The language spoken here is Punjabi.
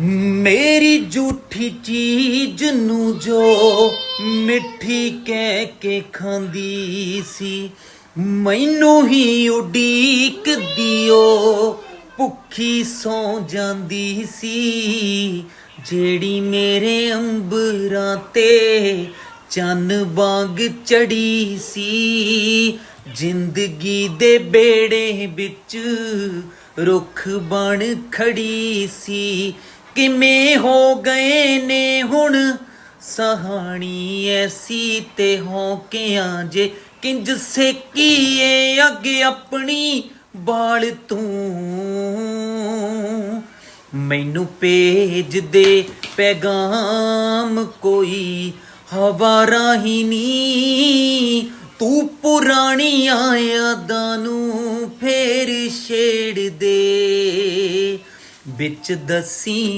ਮੇਰੀ ਝੂਠੀ ਚੀਜ਼ ਨੂੰ ਜੋ ਮਿੱਠੀ ਕਹਿ ਕੇ ਖਾਂਦੀ ਸੀ, ਮੈਨੂੰ ਹੀ ਉਡੀਕ ਦਿਓ ਭੁੱਖੀ ਸੌ ਜਾਂਦੀ ਸੀ, ਜਿਹੜੀ ਮੇਰੇ ਅੰਬਰਾਂ ਤੇ ਚੰਨ ਵਾਂਗ ਚੜੀ ਸੀ। ਜ਼ਿੰਦਗੀ ਦੇ ਬੇੜੇ ਵਿੱਚ ਰੁੱਖ ਬਣ ਖੜੀ ਸੀ ਕਿਵੇਂ ਹੋ ਗਏ ਨੇ ਹੁਣ? ਸਹਾਣੀ ਐਸੀ ਤੇ ਹੌਕਿਆਂ ਜੇ? ਕਿੰਜ ਸੇਕੀਏ ਅੱਗ ਆਪਣੀ ਬਾਲ ਤੂੰ? ਮੈਨੂੰ ਭੇਜ ਦੇ ਪੈਗਾਮ ਕੋਈ ਹਵਾ ਰਾਹੀਂ ਨੀ। ਤੂੰ ਪੁਰਾਣੀਆਂ ਯਾਦਾਂ ਨੂੰ ਫੇਰ ਛੇੜ ਦੇ। ਵਿੱਚ ਦਸੀ